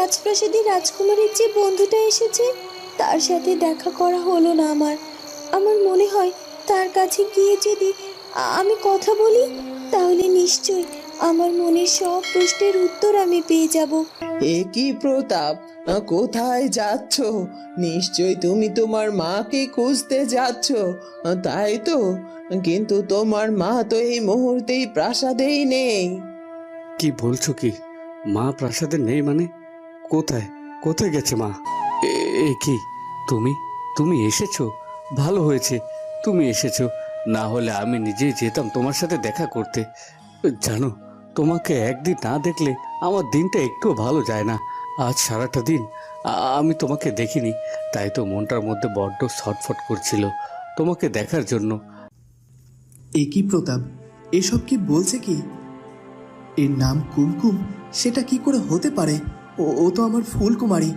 রাজপ্রাসাদে রাজকুমারীর যে বন্ধুটা এসেছে তার সাথে দেখা করা হলো না আমার। আমার মনে হয় তার কাছে গিয়ে যদি আমি কথা বলি তাহলে নিশ্চয়ই আমার মনের সব প্রশ্নের উত্তর আমি পেয়ে যাব। এ কি প্রতাপ? কোথায় যাচ্ছ? নিশ্চয় তুমি তোমার মাকে খুঁজতে যাচ্ছ। তাই তো? কিন্তু তোমার মা তো এই মুহূর্তেই প্রাসাদেই নেই। কি বলছো কি? মা প্রাসাদে নেই মানে? কোথায়? কোথায় গেছে মা? এ- কি? তুমি? তুমি এসেছ? ভালো হয়েছে। তুমি এসেছ। না হলে আমি নিজেই যেতাম তোমার সাথে দেখা করতে। জানো, তোমাকে একদিন না দেখলে আমার দিনটা একটু ভালো যায় না। আজ সারাটা দিন আমি তোমাকে দেখিনি। তাই তো মনটার মধ্যে বড্ড ছটফট করছিল তোমাকে দেখার জন্য। এ কি প্রতাপ? এসব কি বলছে কি? এর নাম কুমকুম, সেটা কি করে হতে পারে? ও তো আমার ফুলকুমারী।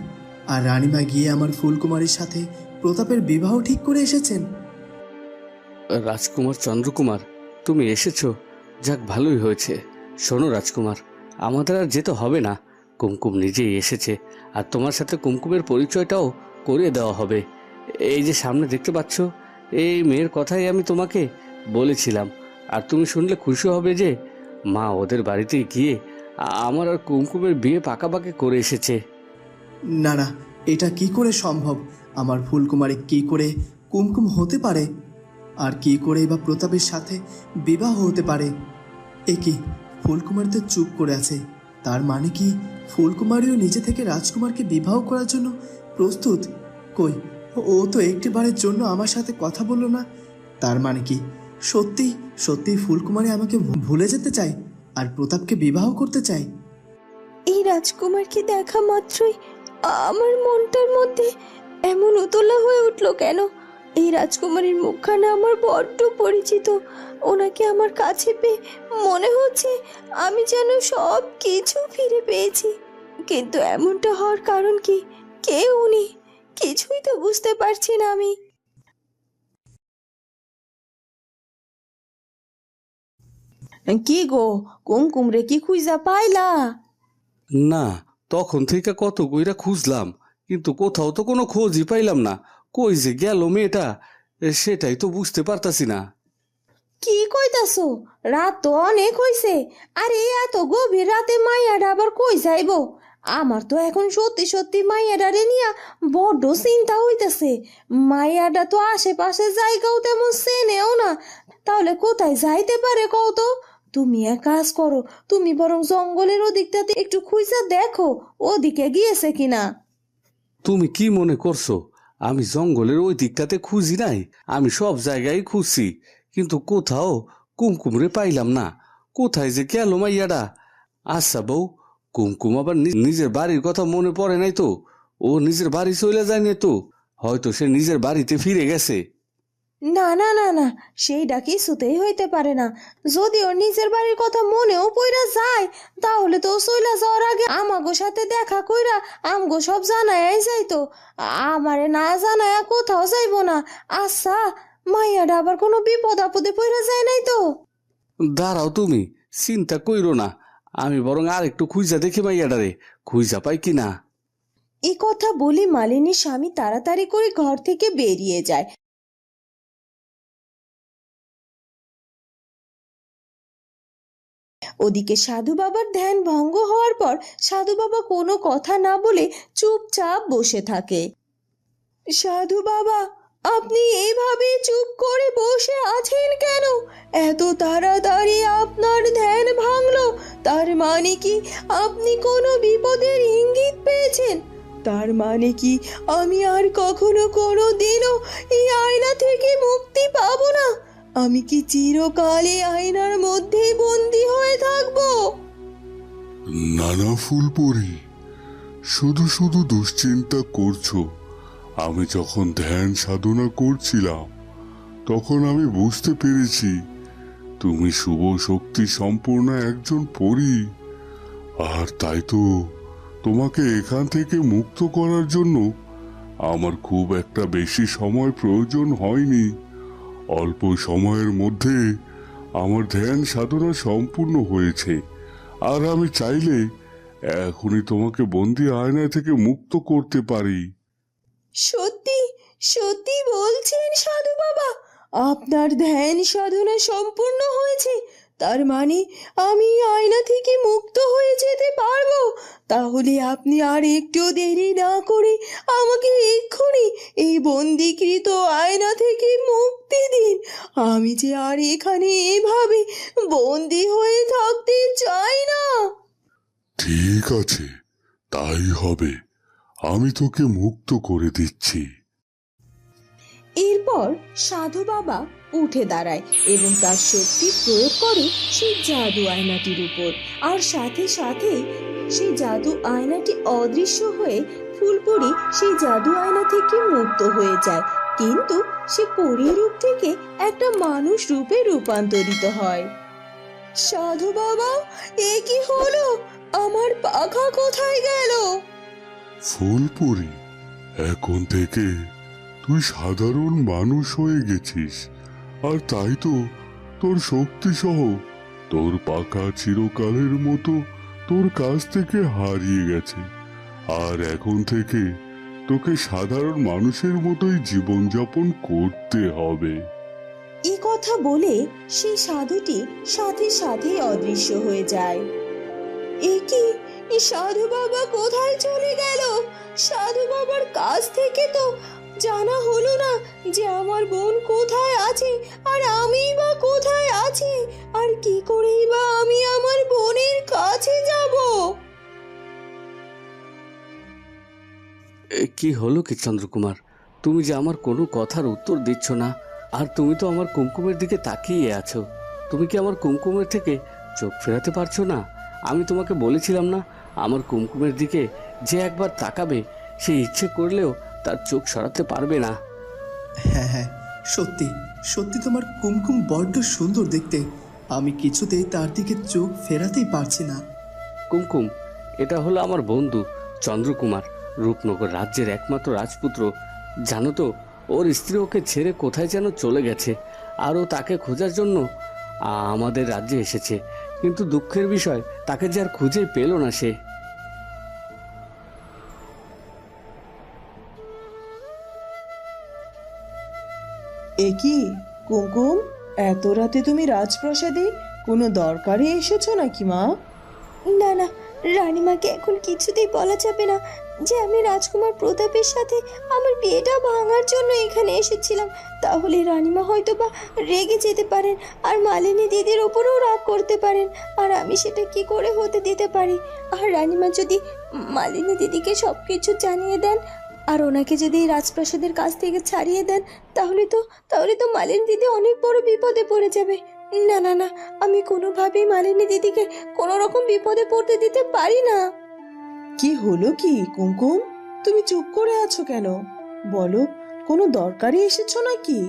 আর রানীমা গিয়ে আমার ফুলকুমারীর সাথে প্রতাপের বিবাহ ঠিক করে এসেছেন। রাজকুমার চন্দ্রকুমার, তুমি এসেছ? যাক, ভালোই হয়েছে। শোনো রাজকুমার, আমাদের আর যেতে হবে না। কুমকুম নিজেই এসেছে, আর তোমার সাথে কুমকুমের পরিচয়টাও করিয়ে দেওয়া হবে। এই যে সামনে দেখতে পাচ্ছ, এই মেয়ের কথাই আমি তোমাকে বলেছিলাম। আর তুমি শুনলে খুশি হবে যে, মা ওদের বাড়িতে গিয়ে আমার আর কুমকুমের বিয়ে পাকাপাকি করে এসেছে। না না, এটা কি করে সম্ভব? আমার ফুলকুমারী কি করে কুমকুম হতে পারে? আর কি করে বা প্রতাপের সাথে বিবাহ হতে পারে? এ কি, ফুলকুমারী তো চুপ করে আছে। তার মানে কি ফুলকুমারীও নিজে থেকে রাজকুমারকে বিবাহ করার জন্য প্রস্তুত? কই, ও- তো একটিবারের জন্য আমার সাথে কথা বলল না। তার মানে কি সত্যি সত্যি ফুলকুমারী আমাকে ভুলে যেতে চায়? আর প্রতাপকে বিবাহ করতে চাই এই রাজকুমারকে দেখা মাত্রই আমার মনটার মধ্যে এমন উতলা হয়ে উঠল কেন? এই রাজকুমারীর মুখখানা আমার বড্ড পরিচিত। ওনাকে আমার কাছে পেয়ে মনে হচ্ছে আমি যেন সব কিছু ফিরে পেয়েছি। কিন্তু এমনটা হওয়ার কারণ কি? কে উনি? কিছুই তো বুঝতে পারছি না আমি। কি গো কুমকুম রে কি খুঁজা পাইলা? না তখন থেকে কত কইরা খুঁজলাম কিন্তু কোথাও তো কোনো খোঁজই পাইলাম না। কই যে গেল মেয়েটা? সেটাই তো বুঝতে পারতাছি না। কি কইতাছো? রাত তো অনেক হইছে আরে এত গভীর রাতে মাইয়াডা আবার কই যাইবো? আমার তো এখন সত্যি সত্যি মাইয়াডারে নিয়া বড্ড চিন্তা হইতাছে। মাইয়াডা তো আশেপাশে জায়গাও তেমন চেনেও না তাহলে কোথায় যাইতে পারে কও তো? তুমি এক কাজ করো, তুমি বরং জঙ্গলের ওদিকটাতে একটু খুঁজা দেখো, ওদিকে গিয়েছে কিনা। তুমি কি মনে করছ? আমি জঙ্গলের ওই দিকটাতে খুঁজি নাই, আমি সব জায়গায় খুঁজছি, কিন্তু কোথাও কুমকুমরে পাইলাম না। কোথায় যে গেল মাইয়াডা আচ্ছা বউ, কুমকুম আবার নিজের বাড়ির কথা মনে পড়ে নাই তো? ও নিজের বাড়ি চলে যায়নি তো? হয়তো সে নিজের বাড়িতে ফিরে গেছে। না না না না সেইটা কিছুতেই হইতে পারে না। যদি ওর নিজের বাড়ির কথা মনেও পইরা যায় তাহলে তো ও চইলা যাওয়ার আগে আমাগো সাথে দেখা কইরা আমগো সব জানাই যাইতো। আমারে না জানায়া কোথাও যাইবো না। আচ্ছা মাইয়াটা আবার কোনো বিপদ আপদে পইরা যায় নাই তো? দাঁড়াও তুমি চিন্তা কইরো না। আমি বরং আর একটু খুঁজা দেখি মাইয়াডারে খুঁজা পাই কিনা? এ কথা বলি মালিনীর স্বামী তাড়াতাড়ি করে ঘর থেকে বেরিয়ে যায়। ওদিকে সাধু বাবার ধ্যান ভঙ্গ হওয়ার পর সাধু বাবা কোনো কথা না বলে চুপচাপ বসে থাকে। সাধু বাবা, আপনি এইভাবে চুপ করে বসে আছেন কেন? এত তাড়াতাড়ি আপনার ধ্যান ভাঙলো, তার মানে কি আপনি কোনো বিপদের ইঙ্গিত পেয়েছেন? তার মানে কি আমি আর কখনো কোনো দিনও এই আয়না থেকে মুক্তি পাবো না? আমি কি চিরকাল এই আয়নার মধ্যেই বন্দি হয়ে থাকব? নানা ফুল ফুলপরি শুধু শুধু দুশ্চিন্তা করছ। আমি যখন ধ্যান সাধনা করছিলাম, তখন আমি বুঝতে পেরেছি, তুমি শুভ শক্তি সম্পূর্ণ একজন পরী। আর তাই তো তোমাকে এখান থেকে মুক্ত করার জন্য আমার খুব একটা বেশি সময় প্রয়োজন হয়নি। অল্প সময়ের মধ্যে আমার ধ্যান সাধনা সম্পূর্ণ হয়েছে। আর আমি চাইলে এখনই তোমাকে বন্দি আয়না থেকে মুক্ত করতে পারি। সত্যি সত্যি বলছেন সাধু বাবা, আপনার ধ্যান সাধনা সম্পূর্ণ হয়েছে। তার মানে আমি আয়না থেকে মুক্ত হয়ে যেতে পারব? তাহলে আপনি আর একটু দেরি না করে এক্ষুনি এই বন্দিকৃত আয়না থেকে মুক্তি দিন। আমি যে আর এখানে এভাবে বন্দি হয়ে থাকতে চাই না। ঠিক আছে তাই হবে। আমি তোকে মুক্ত করে দিচ্ছি। এরপর সাধু বাবা উঠে দাঁড়ায় এবং তার শক্তি প্রয়োগ করে সেই জাদু আয়নাটির উপর। আর সাথে সাথে সেই জাদু আয়নাটি অদৃশ্য হয়ে ফুলপুরি সেই জাদু আয়না থেকে মুক্ত হয়ে যায়। কিন্তু সে পরী রূপ থেকে একটা মানুষ রূপে রূপান্তরিত হয়। সাধু বাবা, এ কি হলো? আমার পাখা কোথায় গেল? ফুলপুরি এখন থেকে তুই সাধারণ মানুষ হয়ে গেছিস। আর তাই তো তোর শক্তি সহ তোর পাখা চিরকালের মতো তোর কাছ থেকে হারিয়ে গেছে। আর এখন থেকে তোকে সাধারণ মানুষের মতোই জীবনযাপন করতে হবে। এই কথা বলে সেই সাধুটি সাথে সাথে অদৃশ্য হয়ে যায়। এ কি? সাধু বাবা কোথায় চলে গেল? সাধু বাবার কাছ থেকে তো জানা হলো না যে আমার বোন কোথায় আছে আর কি হলো কি চন্দ্রকুমার? তুমি যে আমার কোনো কথার উত্তর দিচ্ছ না আর তুমি তো আমার কুমকুমের দিকে তাকিয়ে আছো। তুমি কি আমার কুমকুমের থেকে চোখ ফেরাতে পারছ না? আমি তোমাকে বলেছিলাম না আমার কুমকুমের দিকে যে একবার তাকাবে সে ইচ্ছে করলেও তার চোখ সরাতে পারবে না। হ্যাঁ হ্যাঁ সত্যি সত্যি তোমার কুমকুম বড্ড সুন্দর দেখতে। আমি কিছুতেই তার দিকে চোখ ফেরাতেই পারছি না। কুমকুম এটা হলো আমার বন্ধু চন্দ্রকুমার। রূপনগর রাজ্যের একমাত্র রাজপুত্র। জানো তো ওর স্ত্রী ওকে ছেড়ে কোথায় যেন চলে গেছে। আর ও তাকে খোঁজার জন্য আমাদের রাজ্যে এসেছে। কিন্তু দুঃখের বিষয় তাকে যে আর খুঁজে পেল না সে। এ কি? কুমকুম এত রাতে তুমি রাজপ্রাসাদে কোনো দরকারে এসেছ নাকি মা? না না রানীমাকে এখন কিছুতেই বলা যাবে না। যে আমি রাজকুমার প্রতাপের সাথে আমার বিয়েটা ভাঙার জন্য এখানে এসেছিলাম, তাহলে রানীমা হয়তো বা রেগে যেতে পারেন আর মালিনী দিদির ওপরেও রাগ করতে পারেন, আর আমি সেটা কি করে হতে দিতে পারি? আর রানীমা যদি মালিনী দিদিকে সব কিছু জানিয়ে দেন, আর ওনাকে যদি রাজপ্রাসাদের কাছ থেকে ছাড়িয়ে দেন, তাহলে তো তাহলে তো মালিনী দিদি অনেক বড় বিপদে পড়ে যাবে। না না না, আমি কোনোভাবেই মালিনী দিদিকে কোনো রকম বিপদে পড়তে দিতে পারি না। কি হলো কি কুমকুম? তুমি চুপ করে আছো কেন? বলো কোনো দরকারে এসেছ নাকি?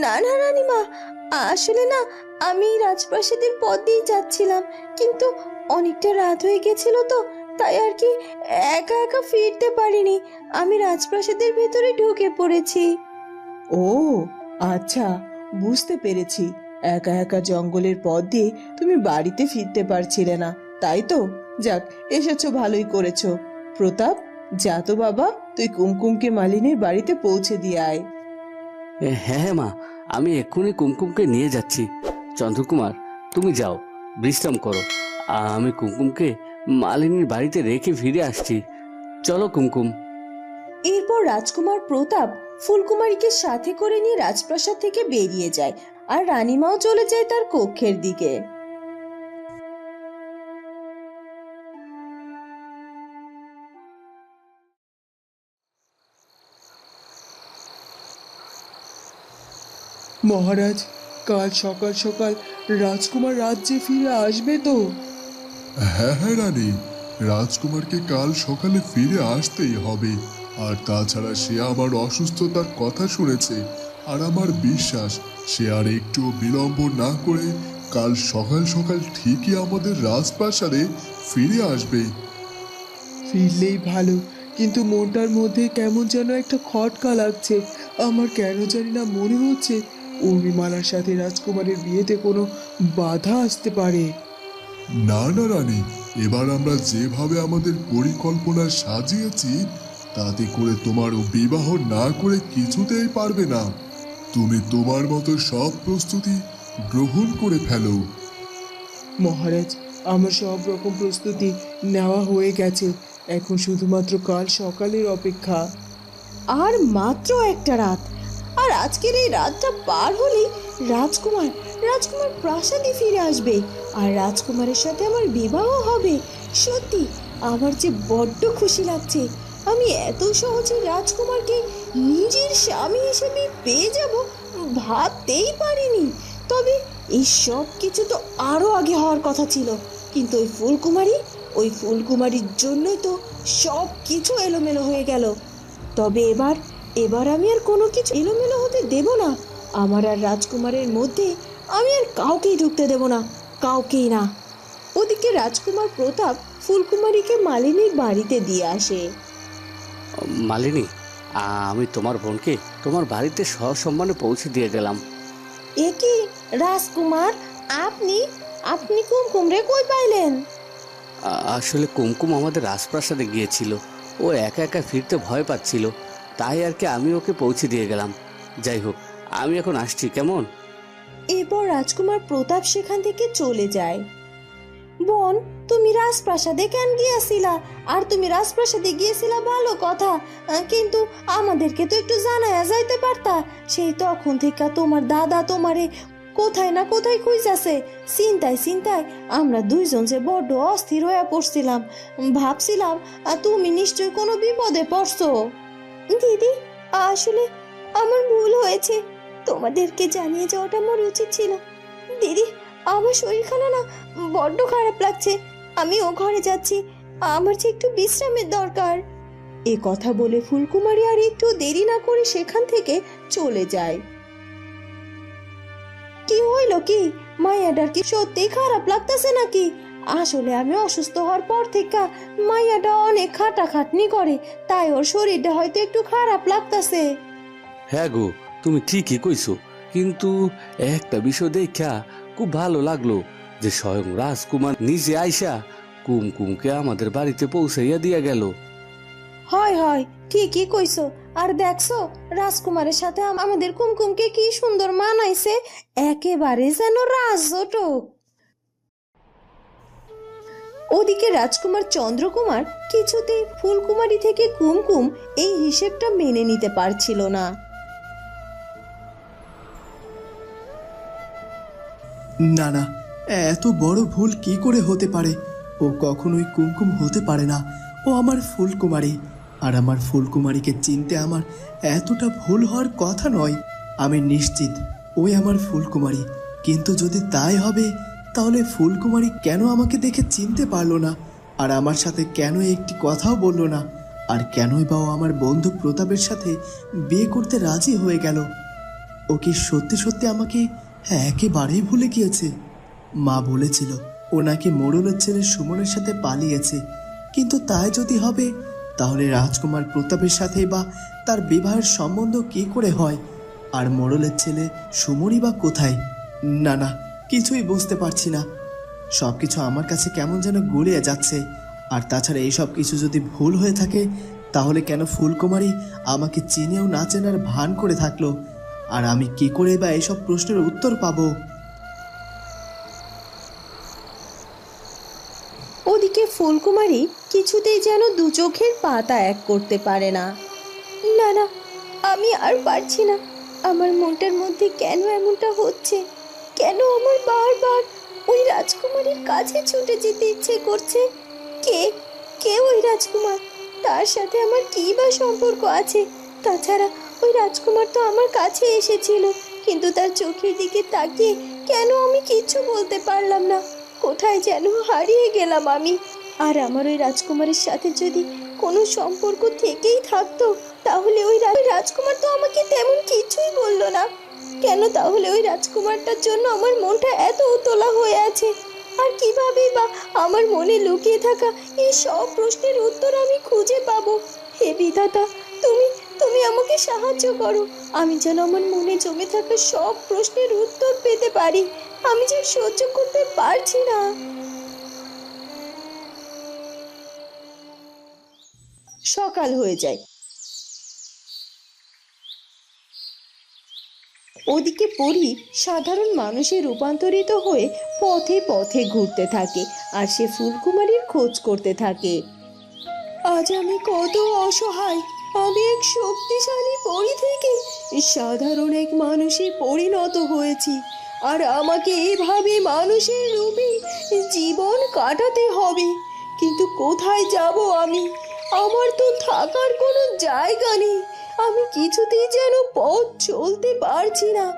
না না রানীমা আসলে না আমি রাজপ্রাসাদের পথ দিয়ে যাচ্ছিলাম কিন্তু অনেকটা রাত হয়ে গেছিল তো তাই আর কি একা একা ফিরতে পারিনি আমি রাজপ্রাসাদের ভেতরে ঢুকে পড়েছি। ও আচ্ছা বুঝতে পেরেছি একা একা জঙ্গলের পথ দিয়ে তুমি বাড়িতে ফিরতে পারছিলে না তাই তো? যাক এসেছ ভালোই করেছ। প্রতাপ যা তো বাবা তুই কুমকুমকে মালিনীর বাড়িতে পৌঁছে দিয়ে আয়। হ্যাঁ হ্যাঁ মা আমি এক্ষুনি কুমকুমকে নিয়ে যাচ্ছি। চন্দ্রকুমার তুমি যাও বিশ্রাম করো। আমি কুমকুমকে মালিনীর বাড়িতে রেখে ফিরে আসছি। চলো কুমকুম। এরপর রাজকুমার প্রতাপ ফুলকুমারীকে সাথে করে নিয়ে রাজপ্রাসাদ থেকে বেরিয়ে যায় আর রানীমাও চলে যায় তার কক্ষের দিকে। মহারাজ কাল সকাল সকাল রাজকুমার রাজ্যে ফিরে আসবে তো? হ্যাঁ হ্যাঁ রানী। রাজকুমারকে কাল সকালে ফিরে আসতেই হবে। আর তাছাড়া সে আমার অসুস্থতার কথা শুনেছে। আর আমার বিশ্বাস সে আর একটু বিলম্ব না করে কাল সকাল সকাল ঠিকই আমাদের রাজপ্রাসাদে ফিরে আসবে। ফিরলেই ভালো কিন্তু মনটার মধ্যে কেমন যেন একটা খটকা লাগছে। আমার কেন জানি না মনে হচ্ছে উর্মিমালার সাথে রাজকুমারের বিয়েতে কোনো বাধা আসতে পারে। না না রানী। এবার আমরা যেভাবে আমাদের পরিকল্পনা সাজিয়েছি তাতে করে তোমার বিবাহ না করে কিছুতেই পারবে না। তুমি তোমার মতো সব প্রস্তুতি গ্রহণ করে ফেলো। মহারাজ আমার সব রকম প্রস্তুতি নেওয়া হয়ে গেছে। এখন শুধুমাত্র কাল সকালের অপেক্ষা। আর মাত্র একটা রাত। আর আজকের এই রাতটা পার হলেই রাজকুমার রাজকুমার প্রাসাদে ফিরে আসবে। আর রাজকুমারের সাথে আমার বিবাহ হবে। সত্যি, আমার যে বড্ড খুশি লাগছে। আমি এত সহজে রাজকুমারকে নিজের স্বামী হিসেবে পেয়ে যাব ভাবতেই পারিনি। তবে এই সব কিছু তো আরও আগে হওয়ার কথা ছিল। কিন্তু ওই ফুলকুমারী, ওই ফুলকুমারীর জন্যই তো সব কিছু এলোমেলো হয়ে গেল। তবে এবার এবার আমি আর কোনো কিছু এলোমেলো হতে দেব না। আমার আর রাজকুমারের মধ্যে আমি আর কাউকেই ঢুকতে দেব না কাউকেই না। ওদিকে রাজকুমার প্রতাপ ফুলকুমারীকে মালিনীর বাড়িতে দিয়ে আসে। মালিনী আমি তোমার বোনকে তোমার বাড়িতে সসম্মানে পৌঁছে দিয়ে গেলাম। এ কি? রাজকুমার আপনি? আপনি কুমকুম রে কই পাইলেন? আসলে কুমকুম আমাদের রাজপ্রাসাদে গিয়েছিল। ও একা একা ফিরতে ভয় পাচ্ছিল। তাই আর কি আমি ওকে পৌঁছে দিয়ে গেলাম। যাই হোক, আমি এখন আসছি, কেমন? এরপর রাজকুমার প্রতাপ সেখান থেকে চলে যায়। বোন, তুমি রাজপ্রাসাদে কেন গিয়েছিলা? আর তুমি রাজপ্রাসাদে গিয়েছিলা ভালো কথা কিন্তু আমাদেরকে তো একটু জানায়া যাইতে পারতা। সেই তখন থেকে তোমার দাদা তোমারে কোথায় না কোথায় খুঁজাছে। চিন্তায় চিন্তায় আমরা দুইজন যে বড্ড অস্থির হয়ে পড়ছিলাম। ভাবছিলাম তুমি নিশ্চয়ই কোনো বিপদে পড়ছো। দিদি, আসলে আমার ভুল হয়েছে। তোমাদেরকে জানিয়ে যাওয়াটা আমার উচিত ছিল। দিদি, আমার শরীরখানা না বড্ড খারাপ লাগছে। আমি ও ঘরে যাচ্ছি। আমার যে একটু বিশ্রামের দরকার। এ কথা বলে ফুলকুমারী আর একটু দেরি না করে সেখান থেকে চলে যায়। কি হইল কি? মায়াডার কি সত্যি খারাপ লাগতেছে নাকি? আসলে আমি অসুস্থ হওয়ার পর থেকে মাইয়াটা অনেক খাটাখাটনি করে তাই ওর শরীরটা হয়তো একটু খারাপ লাগতেছে। হ্যাঁ গো তুমি ঠিকই কইছো কিন্তু একটা বিষয় দেখা খুব ভালো লাগল যে স্বয়ং রাজকুমার নিজে আইসা কুমকুমকে আমাদের বাড়িতে পৌঁছাইয়া দিয়া গেল। হয় হয় ঠিকই কইছো। আর দেখছ রাজকুমারের সাথে আমাদের কুমকুমকে কি সুন্দর মানাইছে একেবারে যেন রাজ রাজজটক। ওদিকে রাজকুমার চন্দ্রকুমার কিছুতেই ফুলকুমারী থেকে কুমকুম এই হিসেবটা মেনে নিতে পারছিল না। না না, এত বড় ভুল কি করে হতে পারে? ও কখনোই কুমকুম হতে পারে না। ও আমার ফুলকুমারী। আর আমার ফুলকুমারীকে চিনতে আমার এতটা ভুল হওয়ার কথা নয়। আমি নিশ্চিত ওই আমার ফুলকুমারী। কিন্তু যদি তাই হবে তাহলে ফুলকুমারী কেন আমাকে দেখে চিনতে পারল না? আর আমার সাথে কেন একটি কথাও বলল না? আর কেনই বা ও আমার বন্ধু প্রতাপের সাথে বিয়ে করতে রাজি হয়ে গেল? ও কি সত্যি সত্যি আমাকে হ্যাঁ একেবারেই ভুলে গিয়েছে? মা বলেছিল, ও নাকি মোড়লের ছেলে সুমনের সাথে পালিয়েছে। কিন্তু তাই যদি হবে, তাহলে রাজকুমার প্রতাপের সাথে বা তার বিবাহের সম্বন্ধ কি করে হয়? আর মোড়লের ছেলে সুমনই বা কোথায়? না না কিছুই বুঝতে পারছি না। সব কিছু আমার কাছে কেমন যেন গুলিয়ে যাচ্ছে। আর তাছাড়া এইসব কিছু যদি ভুল হয়ে থাকে, তাহলে কেন ফুলকুমারী আমাকে চিনেও না চেনার ভান করে থাকল? আর আমি কি করে বা এসব প্রশ্নের উত্তর পাবো? ওদিকে ফুলকুমারী কিছুতেই যেন দু চোখের পাতা এক করতে পারে না। না না, আমি আর পারছি না। আমার মনটার মধ্যে কেন এমনটা হচ্ছে? কেন আমার বারবার ওই রাজকুমারীর কাছে ছুটে যেতে ইচ্ছে করছে? কে? কে ওই রাজকুমার? তার সাথে আমার কী বা সম্পর্ক আছে? তাছাড়া ওই রাজকুমার তো আমার কাছে এসেছিল, কিন্তু তার চোখের দিকে তাকিয়ে কেন আমি কিচ্ছু বলতে পারলাম না? কোথায় যেন হারিয়ে গেলাম আমি। আর আমার ওই রাজকুমারের সাথে যদি কোনো সম্পর্ক থেকেই থাকতো, তাহলে ওই রাজকুমার তো আমাকে তেমন কিছুই বলল না। কেন তাহলে ওই রাজকুমারটার জন্য আমার মনটা এত উতলা হয়ে আছে? আর কীভাবে বা আমার মনে লুকিয়ে থাকা এই সব প্রশ্নের উত্তর আমি খুঁজে পাবো? হে বিধাতা, তুমি তুমি আমাকে সাহায্য করো। আমি যেন আমার মনে জমে থাকা সব প্রশ্নের উত্তর পেতে পারি। আমি যে সহ্য করতে পারছি না। সকাল হয়ে যায়। ওদিকে পরি সাধারণ মানুষে রূপান্তরিত হয়ে পথে পথে ঘুরতে থাকে আর সে ফুলকুমারীর খোঁজ করতে থাকে। আজ আমি কত অসহায়, আমি এক শক্তিশালী পরি থেকে সাধারণ এক মানুষে পরিণত হয়েছি। আর আমাকে এভাবে মানুষের রূপে জীবন কাটাতে হবে। কিন্তু কোথায় যাব আমি? আমার তো থাকার কোনো জায়গা নেই। আমি কিছুতেই যেন পথ চলতে পারছি না।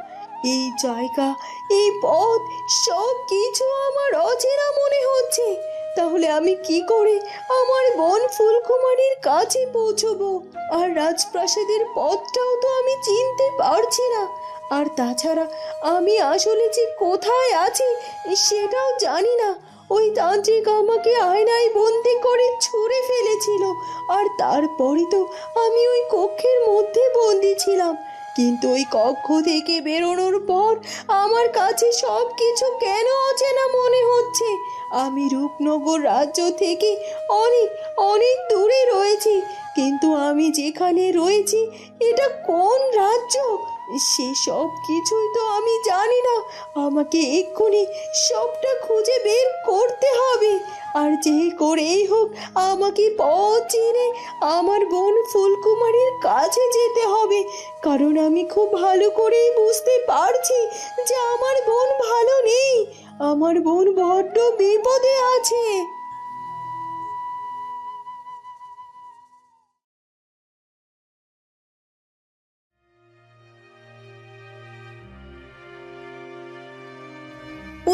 এই জায়গা, এই পথ সব কিছু আমার অচেনা মনে হচ্ছে। তাহলে আমি কি করে আমার বোন ফুলকুমারীর কাছে পৌঁছবো? আর রাজপ্রাসাদের পথটাও তো আমি চিনতে পারছি না। আর তাছাড়া আমি আসলে যে কোথায় আছি, সেটাও জানি না। ওই তান্ত্রিক আমাকে আয়নায় বন্দি করে ছুঁড়ে ফেলেছিল। আর তারপরই তো আমি ওই কক্ষের মধ্যে বন্দি ছিলাম। কিন্তু ওই কক্ষ থেকে বেরোনোর পর আমার কাছে সব কিছু কেন অচেনা মনে হচ্ছে? আমি রূপনগর রাজ্য থেকে অনেক অনেক দূরে রয়েছি। কিন্তু আমি যেখানে রয়েছি, এটা কোন রাজ্য? সে সব কিছুই তো আমি জানি না। আমাকে এক্ষুনি সবটা খুঁজে বের করতে হবে। আর যে করেই হোক, আমাকে পথ চিনে আমার বোন ফুলকুমারীর কাছে যেতে হবে। কারণ আমি খুব ভালো করেই বুঝতে পারছি যে আমার বোন ভালো নেই। আমার বোন বড্ড বিপদে আছে।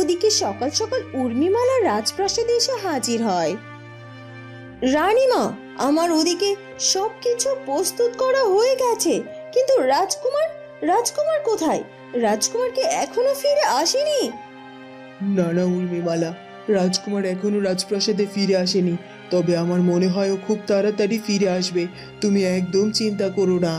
ওদিকে সকাল সকাল উর্মিমালা রাজপ্রাসাদে এসে হাজির হয়। রানীমা আমার ওদিকে সবকিছু প্রস্তুত করা হয়ে গেছে কিন্তু রাজকুমার রাজকুমার কোথায়? রাজকুমার কি এখনও ফিরে আসেনি? না না উর্মিমালা রাজকুমার এখনও রাজপ্রাসাদে ফিরে আসেনি তবে আমার মনে হয় ও খুব তাড়াতাড়ি ফিরে আসবে তুমি একদম চিন্তা করো না।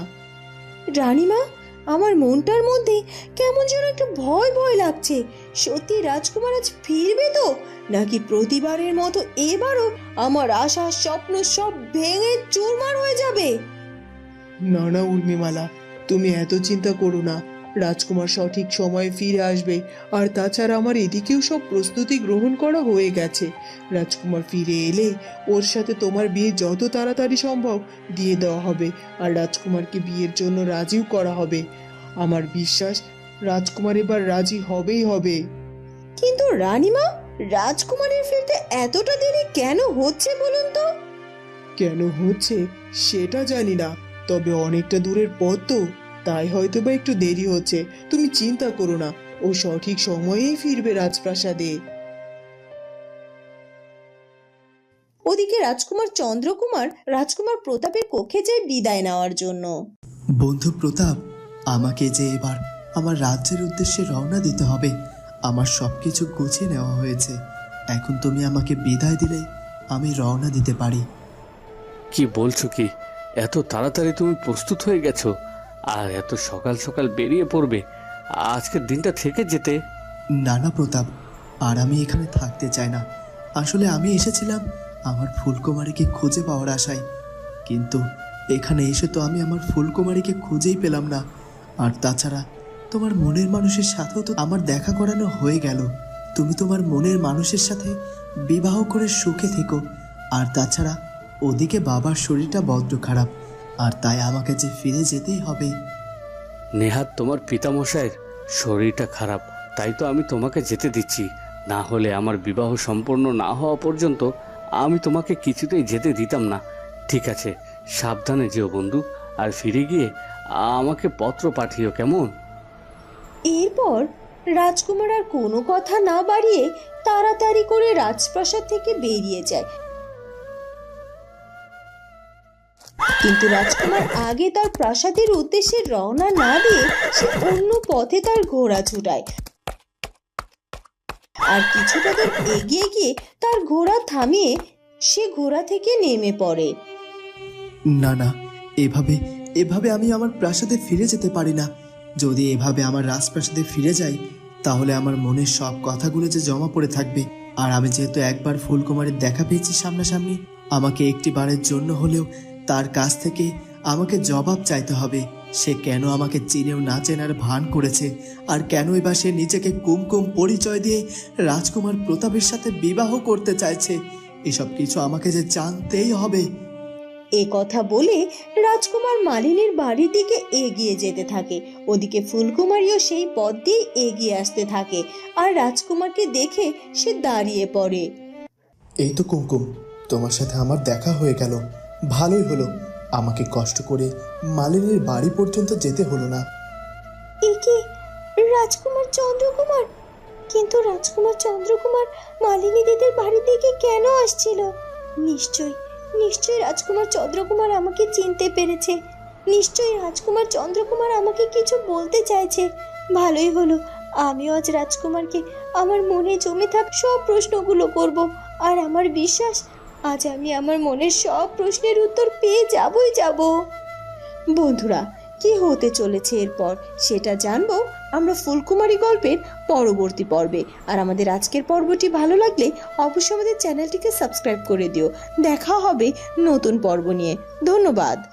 রানীমা আমার মনটার মধ্যে কেমন যেন একটু ভয় ভয় লাগছে। সত্যি রাজকুমার আজ ফিরবে তো? নাকি প্রতিবারের মতো এবারও আমার আশা স্বপ্ন সব ভেঙে চুরমার হয়ে যাবে? না না, উর্মিমালা, তুমি এত চিন্তা করো না। রাজকুমার সঠিক সময়ে ফিরে আসবে। আর তাছাড়া আমার এদিকেও সব প্রস্তুতি গ্রহণ করা হয়ে গেছে। রাজকুমার ফিরে এলে ওর সাথে তোমার বিয়ে যত তাড়াতাড়ি সম্ভব দিয়ে দেওয়া হবে। আর রাজকুমারকে বিয়ের জন্য রাজিও করা হবে। আমার বিশ্বাস রাজকুমার এবার রাজি হবেই হবে। কিন্তু রানীমা রাজকুমারের ফিরতে এতটা দেরি কেন হচ্ছে বলুন তো? কেন হচ্ছে সেটা জানি না। তবে অনেকটা দূরের পথ তো। তাই হয়তো বা একটু দেরি হচ্ছে। তুমি চিন্তা করো না ও সঠিক সময়েই ফিরবে রাজপ্রাসাদে। ওদিকে রাজকুমার চন্দ্রকুমার রাজকুমার প্রতাপের কক্ষে যায় বিদায় নেওয়ার জন্য। বন্ধু প্রতাপ আমাকে যে এবার আমার রাজ্যের উদ্দেশ্যে রওনা দিতে হবে আমার সব কিছু গুছিয়ে নেওয়া হয়েছে। এখন তুমি আমাকে বিদায় দিলে আমি রওনা দিতে পারি। কি বলছো কি? এত তাড়াতাড়ি তুমি প্রস্তুত হয়ে গেছো? আর এত সকাল সকাল বেরিয়ে পড়বে, আজকের দিনটা থেকে যেতে। না না, প্রতাপ, আর আমি এখানে থাকতে চাই না। আসলে আমি এসেছিলাম আমার ফুলকুমারীকে খুঁজে পাওয়ার আশায়। কিন্তু এখানে এসে তো আমি আমার ফুলকুমারীকে খুঁজেই পেলাম না। আর তাছাড়া তোমার মনের মানুষের সাথেও তো আমার দেখা করানো হয়ে গেল। তুমি তোমার মনের মানুষের সাথে বিবাহ করে সুখে থেকো। আর তাছাড়া ওদিকে বাবার শরীরটা বড্ড খারাপ। আর তাই আমাকে যে ফিরে যেতেই হবে। নেহাত তোমার পিতামশাইয়ের শরীরটা খারাপ তাই তো আমি তোমাকে যেতে দিচ্ছি। না হলে আমার বিবাহ সম্পন্ন না হওয়া পর্যন্ত আমি তোমাকে কিছুতেই যেতে দিতাম না। ঠিক আছে সাবধানে যেও বন্ধু আর ফিরে গিয়ে আমাকে পত্র পাঠিও কেমন? এরপর রাজকুমার আর কোনো কথা না বাড়িয়ে তাড়াতাড়ি করে রাজপ্রাসাদ থেকে বেরিয়ে যায়। কিন্তু রাজকুমার আগে তার প্রাসাদের উদ্দেশ্যে রওনা না দিয়ে সে অন্য পথে তার ঘোড়া ছুটায়। আর কিছুটা দূর এগিয়ে গিয়ে তার ঘোড়া থামিয়ে সে ঘোড়া থেকে নেমে পড়ে। না না, এভাবে এভাবে আমি আমার প্রাসাদে ফিরে যেতে পারি না। যদি এভাবে আমার রাজপ্রাসাদে ফিরে যাই, তাহলে আমার মনের সব কথাগুলো যে জমা পড়ে থাকবে। আর আমি যেহেতু একবার ফুলকুমারের দেখা পেয়েছি সামনাসামনি, আমাকে একটি বারের জন্য হলেও তার কাছ থেকে আমাকে জবাব চাইতে হবে। সে কেন আমাকে চিনেও না চেনার ভান করেছে? আর কেনই বা সে নিজেকে কুমকুম পরিচয় দিয়ে রাজকুমার প্রতাপের সাথে বিবাহ করতে চাইছে? এসব কিছু আমাকে যে জানতেই হবে। এ কথা বলে রাজকুমার মালিনীর বাড়ির দিকে এগিয়ে যেতে থাকে। ওদিকে ফুলকুমারীও সেই পথ দিয়ে এগিয়ে আসতে থাকে আর রাজকুমারকে দেখে সে দাঁড়িয়ে পড়ে। এই তো কুমকুম তোমার সাথে আমার দেখা হয়ে গেল। ভালোই হলো। আমাকে কষ্ট করে মালিনীর বাড়ি পর্যন্ত যেতে হলো না। একে রাজকুমার চন্দ্রকুমার? কিন্তু রাজকুমার চন্দ্রকুমার মালিনী দিদির বাড়ির দিকে কেন আসছিল? নিশ্চয় নিশ্চয়ই রাজকুমার চন্দ্রকুমার আমাকে চিনতে পেরেছে। নিশ্চয়ই রাজকুমার চন্দ্রকুমার আমাকে কিছু বলতে চাইছে। ভালোই হলো, আমিও আজ রাজকুমারকে আমার মনে জমে থাক সব প্রশ্নগুলো করব। আর আমার বিশ্বাস আজ আমি আমার মনের সব প্রশ্নের উত্তর পেয়ে যাবই যাব। বন্ধুরা, কি হতে চলেছে এরপর? সেটা জানব আমরা ফুলকুমারী গল্পের পরবর্তী পর্বে। আর আমাদের আজকের পর্বটি ভালো লাগলে অবশ্যই আমাদের চ্যানেলটিকে সাবস্ক্রাইব করে দিও। দেখা হবে নতুন পর্ব নিয়ে। ধন্যবাদ।